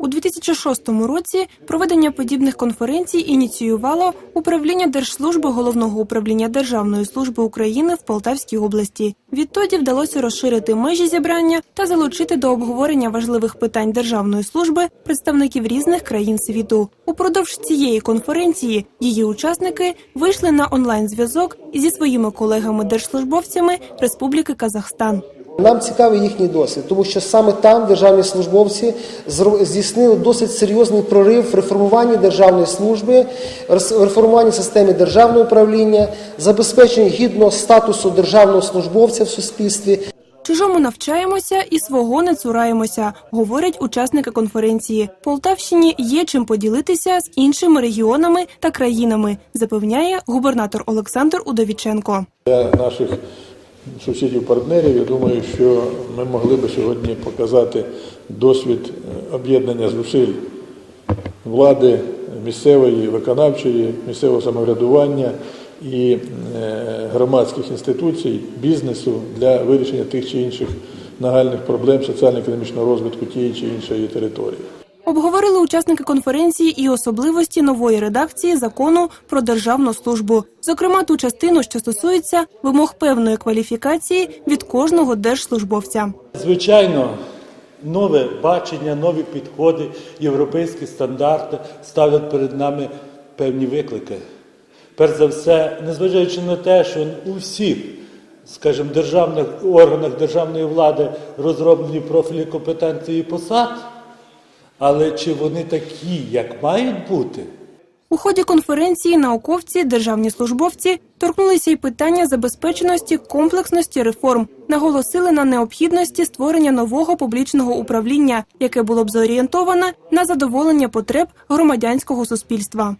У 2006 році проведення подібних конференцій ініціювало управління Держслужби головного управління Державної служби України в Полтавській області. Відтоді вдалося розширити межі зібрання та залучити до обговорення важливих питань державної служби представників різних країн світу. Упродовж цієї конференції її учасники вийшли на онлайн-зв'язок зі своїми колегами-держслужбовцями Республіки Казахстан. Нам цікавий їхній досвід, тому що саме там державні службовці здійснили досить серйозний прорив в реформуванні державної служби, реформуванні системи державного управління, забезпеченні гідного статусу державного службовця в суспільстві. Чужому навчаємося і свого не цураємося, говорять учасники конференції. Полтавщині є чим поділитися з іншими регіонами та країнами, запевняє губернатор Олександр Удовіченко. Для наших сусідів-партнерів, я думаю, що ми могли би сьогодні показати досвід е, об'єднання зусиль влади місцевої, виконавчої, місцевого самоврядування і е, громадських інституцій, бізнесу для вирішення тих чи інших нагальних проблем соціально-економічного розвитку тієї чи іншої території. Обговорили учасники конференції і особливості нової редакції закону про державну службу, зокрема ту частину, що стосується вимог певної кваліфікації від кожного держслужбовця. Звичайно, нове бачення, нові підходи, європейські стандарти ставлять перед нами певні виклики. Перш за все, незважаючи на те, що у всіх, скажімо, державних органах державної влади розроблені профілі компетенції посад, але чи вони такі, як мають бути? У ході конференції науковці, державні службовці торкнулися й питання забезпеченості комплексності реформ, наголосили на необхідності створення нового публічного управління, яке було б зорієнтоване на задоволення потреб громадянського суспільства.